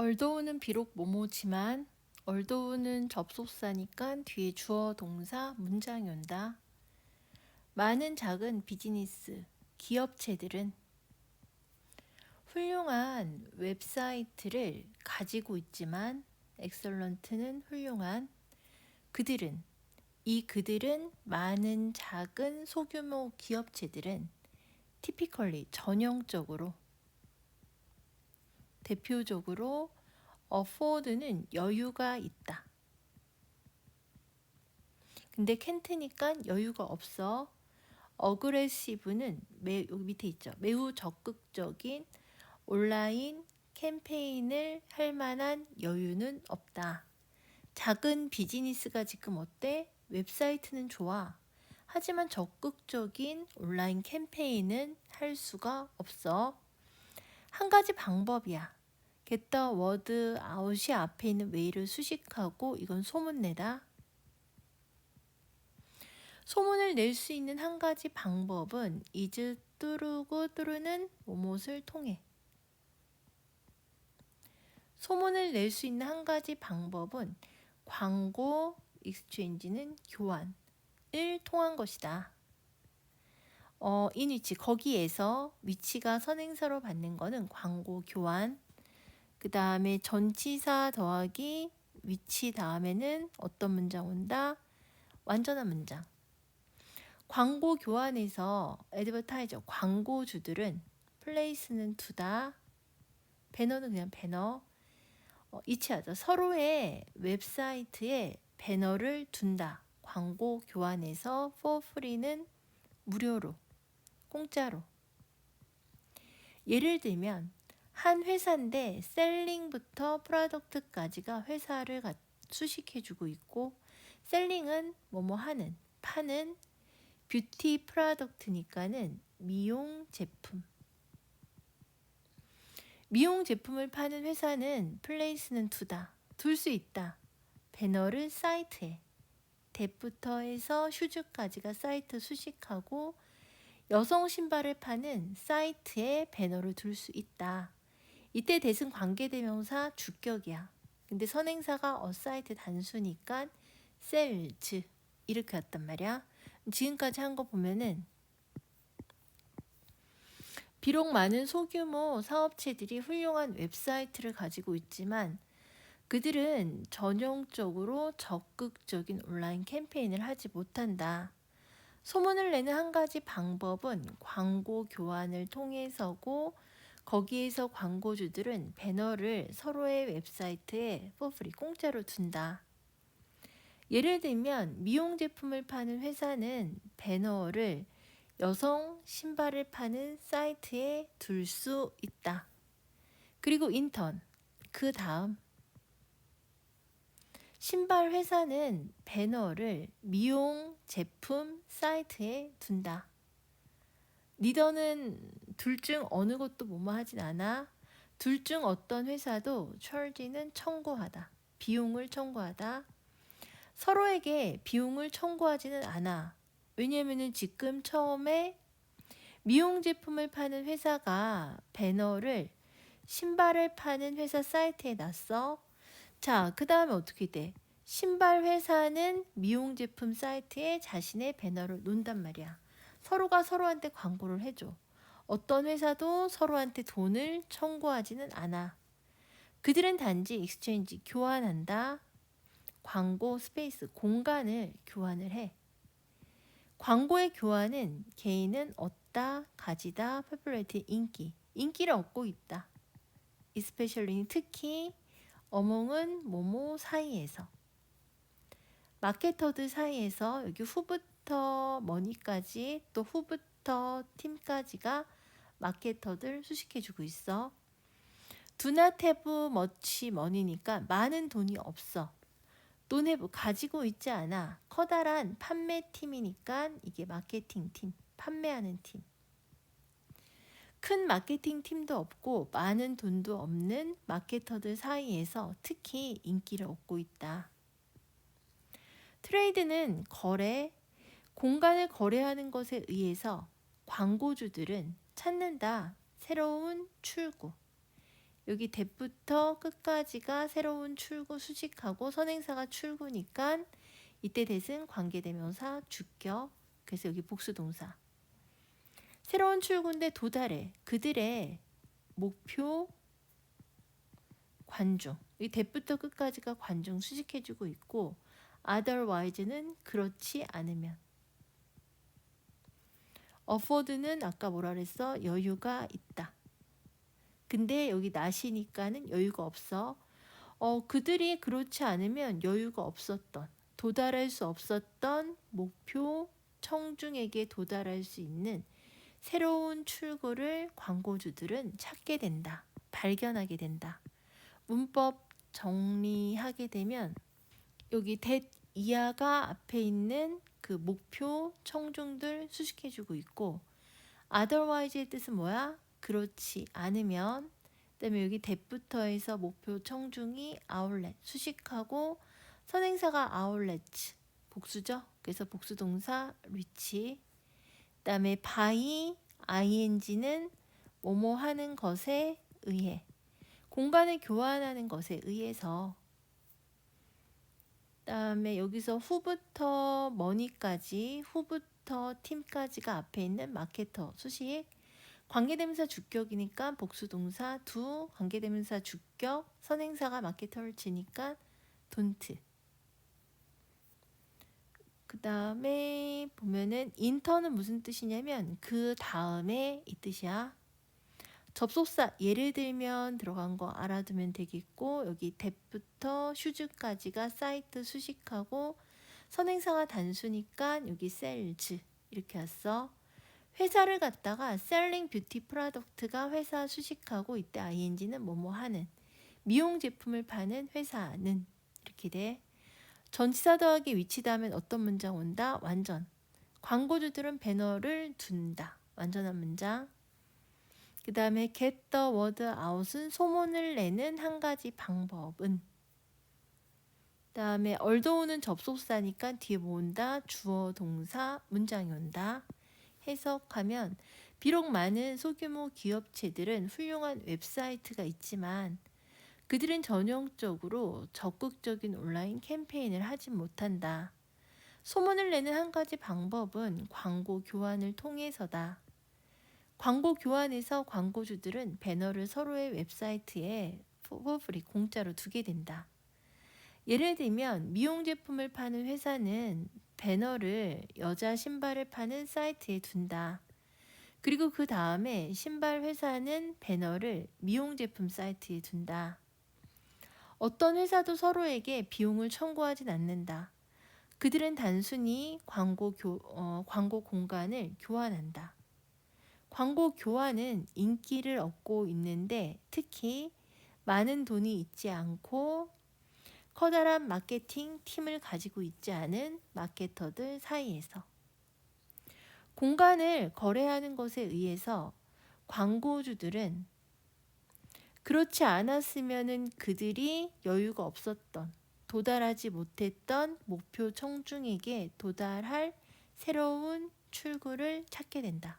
얼더우는 비록 모모지만 얼더우는 접속사니까 뒤에 주어 동사 문장이 온다. 많은 작은 비즈니스, 기업체들은 훌륭한 웹사이트를 가지고 있지만 엑설런트는 훌륭한 그들은 이 그들은 많은 작은 소규모 기업체들은 티피컬리 전형적으로 대표적으로 afford는 여유가 있다. 근데 캔트니까 여유가 없어. 어그레시브는 매, 여기 밑에 있죠. 매우 적극적인 온라인 캠페인을 할 만한 여유는 없다. 작은 비즈니스가 지금 어때? 웹사이트는 좋아. 하지만 적극적인 온라인 캠페인은 할 수가 없어. 한 가지 방법이야. Get the word out이 앞에 있는 way를 수식하고 이건 소문내다. 소문을 낼 수 있는 한 가지 방법은 is 뚜르고 뚜르는 뭐뭇을 통해. 소문을 낼 수 있는 한 가지 방법은 광고 익스체인지는 교환을 통한 것이다. 어, 인 위치 거기에서 위치가 선행사로 받는 거는 광고 교환. 그 다음에 전치사 더하기 위치 다음에는 어떤 문장 온다? 완전한 문장. 광고 교환에서 애드버타이저 광고주들은 플레이스는 두다. 배너는 그냥 배너. 어, 이치하죠. 서로의 웹사이트에 배너를 둔다. 광고 교환에서 for free는 무료로, 공짜로. 예를 들면 한 회사인데 셀링부터 프로덕트까지가 회사를 수식해주고 있고 셀링은 뭐뭐 하는, 파는 뷰티 프로덕트니까는 미용 제품. 미용 제품을 파는 회사는 플레이스는 두다. 둘 수 있다. 배너를 사이트에. 뎁부터 해서 슈즈까지가 사이트 수식하고 여성 신발을 파는 사이트에 배너를 둘 수 있다. 이때 대승 관계대명사 주격이야. 근데 선행사가 어사이트 단수니까 셀즈 이렇게 왔단 말이야. 지금까지 한 거 보면은 비록 많은 소규모 사업체들이 훌륭한 웹사이트를 가지고 있지만 그들은 전형적으로 적극적인 온라인 캠페인을 하지 못한다. 소문을 내는 한 가지 방법은 광고 교환을 통해서고 거기에서 광고주들은 배너를 서로의 웹사이트에 포프리 공짜로 둔다. 예를 들면 미용 제품을 파는 회사는 배너를 여성 신발을 파는 사이트에 둘 수 있다. 그리고 인턴. 그 다음. 신발 회사는 배너를 미용 제품 사이트에 둔다. 리더는 둘 중 어느 것도 뭐뭐 하진 않아. 둘 중 어떤 회사도 charge는 청구하다. 비용을 청구하다. 서로에게 비용을 청구하지는 않아. 왜냐면은 지금 처음에 미용 제품을 파는 회사가 배너를 신발을 파는 회사 사이트에 놨어. 자, 그 다음에 어떻게 돼? 신발 회사는 미용 제품 사이트에 자신의 배너를 놓는단 말이야. 서로가 서로한테 광고를 해줘. 어떤 회사도 서로한테 돈을 청구하지는 않아. 그들은 단지 익스체인지 교환한다. 광고 스페이스 공간을 교환을 해. 광고의 교환은 개인은 얻다, 가지다, popularity 인기, 인기를 얻고 있다. especially 특히 어몽은 모모 사이에서 마케터들 사이에서 여기 후부터 머니까지 또 후부터 팀까지가 마케터들 수식해주고 있어. 두나테브 머치 머니니까 많은 돈이 없어. 돈해부 가지고 있지 않아. 커다란 판매팀이니까 이게 마케팅 팀, 판매하는 팀. 큰 마케팅 팀도 없고 많은 돈도 없는 마케터들 사이에서 특히 인기를 얻고 있다. 트레이드는 거래, 공간을 거래하는 것에 의해서 광고주들은 찾는다. 새로운 출구. 여기 대부터 끝까지가 새로운 출구 수식하고 선행사가 출구니까 이때 대은 관계대명사 주격. 그래서 여기 복수동사. 새로운 출구인데 도달해. 그들의 목표 관중 이 대부터 끝까지가 관중 수식해주고 있고 otherwise는 그렇지 않으면 afford는 아까 뭐라 그랬어 여유가 있다 근데 여기 나시니까는 여유가 없어 어 그들이 그렇지 않으면 여유가 없었던 도달할 수 없었던 목표 청중에게 도달할 수 있는 새로운 출구를 광고주들은 찾게 된다. 발견하게 된다. 문법 정리하게 되면 여기 that 이하가 앞에 있는 그 목표 청중들 수식해주고 있고 otherwise의 뜻은 뭐야? 그렇지 않으면 그다음에 여기 해서 목표 청중이 outlet 수식하고 선행사가 outlet 복수죠. 그래서 복수 동사 reach 그다음에 by ing는 뭐뭐 하는 것에 의해 공간을 교환하는 것에 의해서 그 다음에 여기서 후부터 머니까지 후부터 팀까지가 앞에 있는 마케터 수식 관계대명사 주격이니까 복수동사 두 관계대명사 주격 선행사가 마케터를 지니까 don't 그 다음에 보면은 인턴은 무슨 뜻이냐면 그 다음에 이 뜻이야. 접속사 예를 들면 들어간 거 알아두면 되겠고 여기 that부터 슈즈까지가 사이트 수식하고 선행사가 단수니까 여기 셀즈 이렇게 왔어. 회사를 갖다가 셀링 뷰티 프로덕트가 회사 수식하고 이때 ing는 뭐뭐 하는 미용 제품을 파는 회사는 이렇게 돼. 전치사 더하기 위치다 하면 어떤 문장 온다? 완전. 광고주들은 배너를 둔다. 완전한 문장. 그 다음에 get the word out은 소문을 내는 한 가지 방법은 그 다음에 얼도우는 접속사니까 뒤에 뭐 온다? 주어 동사 문장이 온다. 해석하면 비록 많은 소규모 기업체들은 훌륭한 웹사이트가 있지만 그들은 전형적으로 적극적인 온라인 캠페인을 하지 못한다. 소문을 내는 한 가지 방법은 광고 교환을 통해서다. 광고 교환에서 광고주들은 배너를 서로의 웹사이트에 포브리 공짜로 두게 된다. 예를 들면 미용 제품을 파는 회사는 배너를 여자 신발을 파는 사이트에 둔다. 그리고 그 다음에 신발 회사는 배너를 미용 제품 사이트에 둔다. 어떤 회사도 서로에게 비용을 청구하진 않는다. 그들은 단순히 광고, 교, 어, 광고 공간을 교환한다. 광고 교환은 인기를 얻고 있는데 특히 많은 돈이 있지 않고 커다란 마케팅 팀을 가지고 있지 않은 마케터들 사이에서 공간을 거래하는 것에 의해서 광고주들은 그렇지 않았으면은 그들이 여유가 없었던 도달하지 못했던 목표 청중에게 도달할 새로운 출구를 찾게 된다.